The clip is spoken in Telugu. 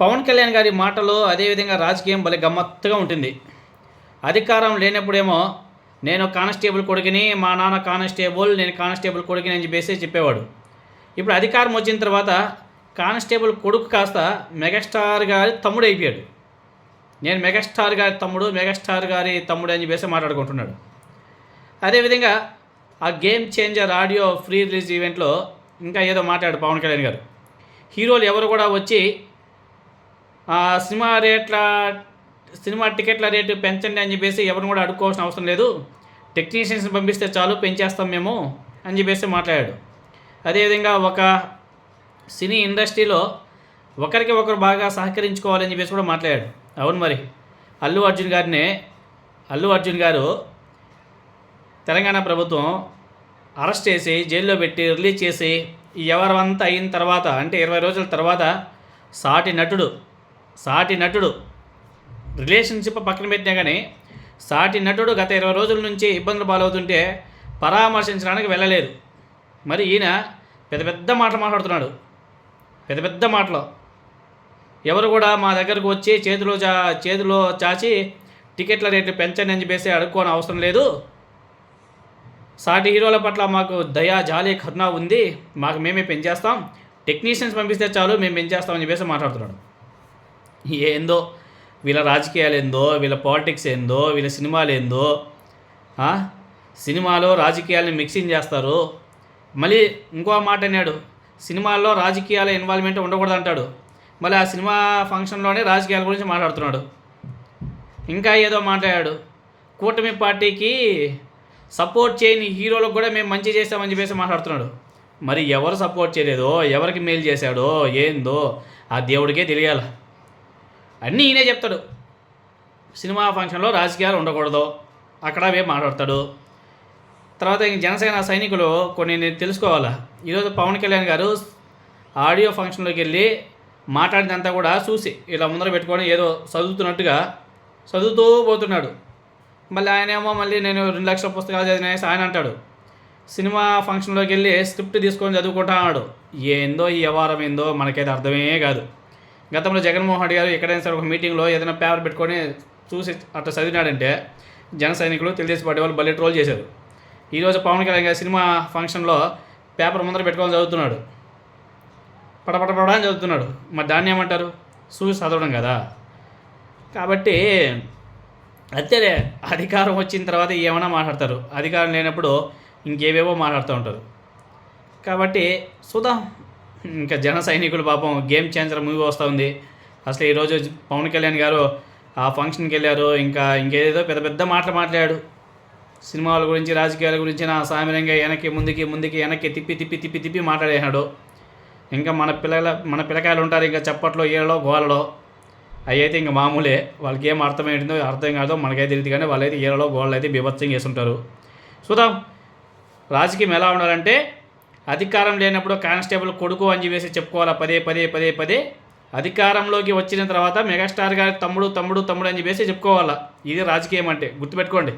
పవన్ కళ్యాణ్ గారి మాటలు అదేవిధంగా రాజకీయం భలే గమ్మత్తుగా ఉంటుంది. అధికారం లేనప్పుడేమో నేను కానిస్టేబుల్ కొడుకుని మా నాన్న కానిస్టేబుల్ నేను కానిస్టేబుల్ కొడుకుని అని చెప్పేసి చెప్పేవాడు. ఇప్పుడు అధికారం వచ్చిన తర్వాత కానిస్టేబుల్ కొడుకు కాస్త మెగాస్టార్ గారి తమ్ముడు అయిపోయాడు. నేను మెగాస్టార్ గారి తమ్ముడు మెగాస్టార్ గారి తమ్ముడు అని చెప్పేసి మాట్లాడుకుంటున్నాడు. అదేవిధంగా ఆ Game Changer audio pre release ఈవెంట్లో ఇంకా ఏదో మాట్లాడు పవన్ కళ్యాణ్ గారు. హీరోలు ఎవరు కూడా వచ్చి సినిమా రేట్ల సినిమా టికెట్ల రేటు పెంచండి అని చెప్పేసి ఎవరిని కూడా అడుక్కోవాల్సిన అవసరం లేదు. టెక్నీషియన్స్ పంపిస్తే చాలు పెంచేస్తాం మేము అని చెప్పేసి మాట్లాడాడు. అదేవిధంగా ఒక సినీ ఇండస్ట్రీలో ఒకరికి ఒకరు బాగా సహకరించుకోవాలని చెప్పేసి కూడా మాట్లాడాడు. అవును మరి. అల్లు అర్జున్ గారినే అల్లు అర్జున్ గారు తెలంగాణ ప్రభుత్వం అరెస్ట్ చేసి జైల్లో పెట్టి రిలీజ్ చేసి ఎవరంతా అయిన తర్వాత అంటే ఇరవై రోజుల తర్వాత సాటి నటుడు సాటి నటుడు. రిలేషన్షిప్ పక్కన పెట్టినా కానీ సాటి నటుడు గత ఇరవై రోజుల నుంచి ఇబ్బందులు పాలవుతుంటే పరామర్శించడానికి వెళ్ళలేదు మరి ఈయన పెద్ద పెద్ద మాటలు మాట్లాడుతున్నాడు. పెద్ద పెద్ద మాటలు. ఎవరు కూడా మా దగ్గరకు వచ్చి చేతిలో చా చేతిలో చాచి టికెట్ల రేట్లు పెంచండి అని చెప్పేసి అడుక్కోని అవసరం లేదు. సాటి హీరోల పట్ల మాకు దయా జాలి కరుణ ఉంది. మాకు మేమే పెంచేస్తాం. టెక్నీషియన్స్ పంపిస్తే చాలు మేము పెంచేస్తామని చెప్పేసి మాట్లాడుతున్నాడు. ఏందో వీళ్ళ రాజకీయాలు ఏందో వీళ్ళ పాలిటిక్స్ ఏందో వీళ్ళ సినిమాలు ఏందో సినిమాలో రాజకీయాలను మిక్సింగ్ చేస్తారు. మళ్ళీ ఇంకో మాట అన్నాడు సినిమాల్లో రాజకీయాల ఇన్వాల్వ్మెంట్ ఉండకూడదు అంటాడు మళ్ళీ ఆ సినిమా ఫంక్షన్లోనే రాజకీయాల గురించి మాట్లాడుతున్నాడు. ఇంకా ఏదో మాట్లాడాడు కూటమి పార్టీకి సపోర్ట్ చేయని హీరోలకు కూడా మేము మంచి చేస్తామని చెప్పేసి మాట్లాడుతున్నాడు. మరి ఎవరు సపోర్ట్ చేయలేదో ఎవరికి మేలు చేశాడో ఏందో ఆ దేవుడికే తెలియాలి. అన్నీ ఈయనే చెప్తాడు. సినిమా ఫంక్షన్లో రాజకీయాలు ఉండకూడదు. అక్కడ అవే మాట్లాడతాడు. తర్వాత ఇంక జనసేన సైనికులు కొన్ని నేను తెలుసుకోవాలా? ఈరోజు పవన్ కళ్యాణ్ గారు ఆడియో ఫంక్షన్లోకి వెళ్ళి మాట్లాడినంతా కూడా చూసి ఇలా ముందర పెట్టుకొని ఏదో చదువుతున్నట్టుగా చదువుతూ పోతున్నాడు. మళ్ళీ ఆయనేమో మళ్ళీ నేను రెండు లక్షల పుస్తకాలు చదివినేసి ఆయన అంటాడు. సినిమా ఫంక్షన్లోకి వెళ్ళి స్క్రిప్ట్ తీసుకొని చదువుకుంటా అన్నాడు. ఏందో ఈ వ్యవహారం ఏందో మనకైతే అర్థమే కాదు. గతంలో జగన్మోహన్ రెడ్డి గారు ఎక్కడైనా సరే ఒక మీటింగ్లో ఏదైనా పేపర్ పెట్టుకొని చూసి అట్లా చదివినాడంటే జన సైనికులు తెలుగుదేశం పార్టీ వాళ్ళు భలే ట్రోల్ చేశారు. ఈరోజు పవన్ కళ్యాణ్ గారి సినిమా ఫంక్షన్లో పేపర్ ముందర పెట్టుకొని చదువుతున్నాడు. పడపడపడ అని చదువుతున్నాడు. మరి దాన్ని ఏమంటారు? చూసి చదవడం కదా. కాబట్టి అంతేలే అధికారం వచ్చిన తర్వాత ఏమైనా మాట్లాడతారు? అధికారం లేనప్పుడు ఇంకేవేవో మాట్లాడుతూ ఉంటారు. కాబట్టి చూద్దాం. ఇంకా జన సైనికులు పాపం గేమ్ చేంజర్ మూవీ వస్తూ ఉంది. అసలు ఈరోజు పవన్ కళ్యాణ్ గారు ఆ ఫంక్షన్కి వెళ్ళారు. ఇంకా ఇంకేదేదో పెద్ద పెద్ద మాటలు మాట్లాడాడు. సినిమాల గురించి రాజకీయాల గురించి నా సామాన్యంగా వెనక్కి ముందుకి ముందుకి వెనక్కి తిప్పి తిప్పి తిప్పి తిప్పి మాట్లాడేసినాడు ఇంకా మన పిల్లల మన పిల్లకాయలు ఉంటారు ఇంకా చప్పట్లో ఈలలో గోలలో. అవి అయితే ఇంకా మామూలే. వాళ్ళకి ఏం అర్థమైందో అర్థం కాదో మనకైతే తెలియదు కానీ వాళ్ళైతే ఈలలో గోళ్ళు అయితే బీభత్సం చేస్తుంటారు. చూద్దాం. రాజకీయం ఎలా ఉండాలంటే అధికారం లేనప్పుడు కానిస్టేబుల్ కొడుకు అని చెప్పేసి చెప్పుకోవాలా? పదే పదే పదే పదే. అధికారంలోకి వచ్చిన తర్వాత మెగాస్టార్ గారి తమ్ముడు తమ్ముడు తమ్ముడు అని చెప్పేసి చెప్పుకోవాలా? ఇది రాజకీయం అంటే. గుర్తుపెట్టుకోండి.